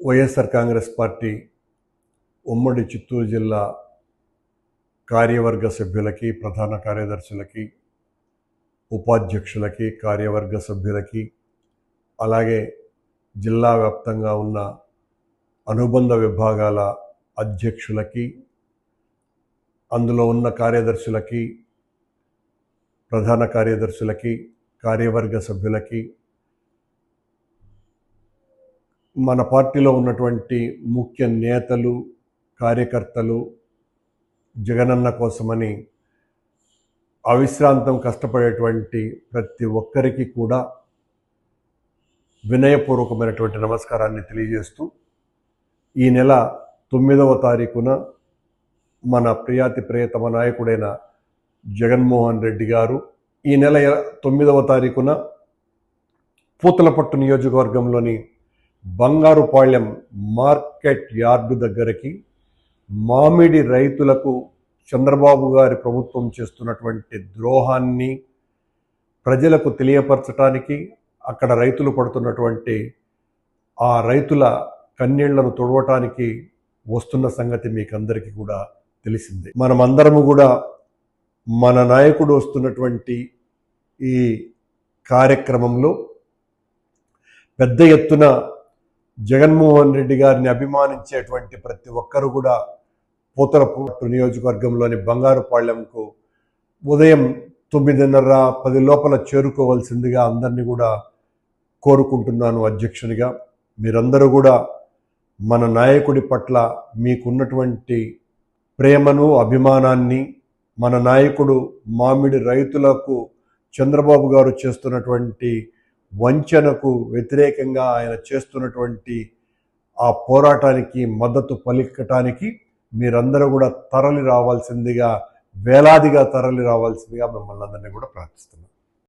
YSR Congress party ఉమ్మడి చిత్తూరు జిల్లా కార్యవర్గ సభ్యులకి ప్రధాన కార్యదర్శులకి ఉపాధ్యక్షులకి కార్యవర్గ సభ్యులకి అలాగే జిల్లా వ్యాప్తంగా ఉన్న అనుబంధ విభాగాల అధ్యక్షులకి అందులో ఉన్న కార్యదర్శులకి ప్రధాన కార్యదర్శులకి కార్యవర్గ సభ్యులకి మన పార్టీలో ఉన్నటువంటి ముఖ్య నేతలు కార్యకర్తలు జగనన్న కోసమని అవిశ్రాంతం కష్టపడేటువంటి ప్రతి ఒక్కరికి కూడా వినయపూర్వకమైనటువంటి నమస్కారాన్ని తెలియజేస్తూ ఈ నెల తొమ్మిదవ తారీఖున మన ప్రియాతి ప్రియతమ నాయకుడైన జగన్మోహన్ రెడ్డి గారు ఈ నెల తొమ్మిదవ తారీఖున పూతలపట్టు నియోజకవర్గంలోని బంగారుపాళ్యం మార్కెట్ యార్డు దగ్గరకి మామిడి రైతులకు చంద్రబాబు గారి ప్రభుత్వం చేస్తున్నటువంటి ద్రోహాన్ని ప్రజలకు తెలియపరచడానికి అక్కడ రైతులు పడుతున్నటువంటి ఆ రైతుల కన్నీళ్ళను తుడవటానికి వస్తున్న సంగతి మీకు అందరికీ కూడా తెలిసిందే. మనమందరము కూడా మన నాయకుడు వస్తున్నటువంటి ఈ కార్యక్రమంలో పెద్ద ఎత్తున జగన్మోహన్ రెడ్డి గారిని అభిమానించేటువంటి ప్రతి ఒక్కరు కూడా పూతలపట్టు నియోజకవర్గంలోని బంగారుపాళ్యంకు ఉదయం తొమ్మిదిన్నర పది లోపల చేరుకోవాల్సిందిగా అందరినీ కూడా కోరుకుంటున్నాను అధ్యక్షునిగా. మీరందరూ కూడా మన నాయకుడి పట్ల మీకున్నటువంటి ప్రేమను అభిమానాన్ని మన నాయకుడు మామిడి రైతులకు చంద్రబాబు గారు చేస్తున్నటువంటి వంచనకు వ్యతిరేకంగా ఆయన చేస్తున్నటువంటి ఆ పోరాటానికి మద్దతు పలికటానికి మీరందరూ కూడా తరలి రావాల్సిందిగా వేలాదిగా తరలి రావాల్సిందిగా మిమ్మల్ని అందరినీ కూడా ప్రార్థిస్తున్నాను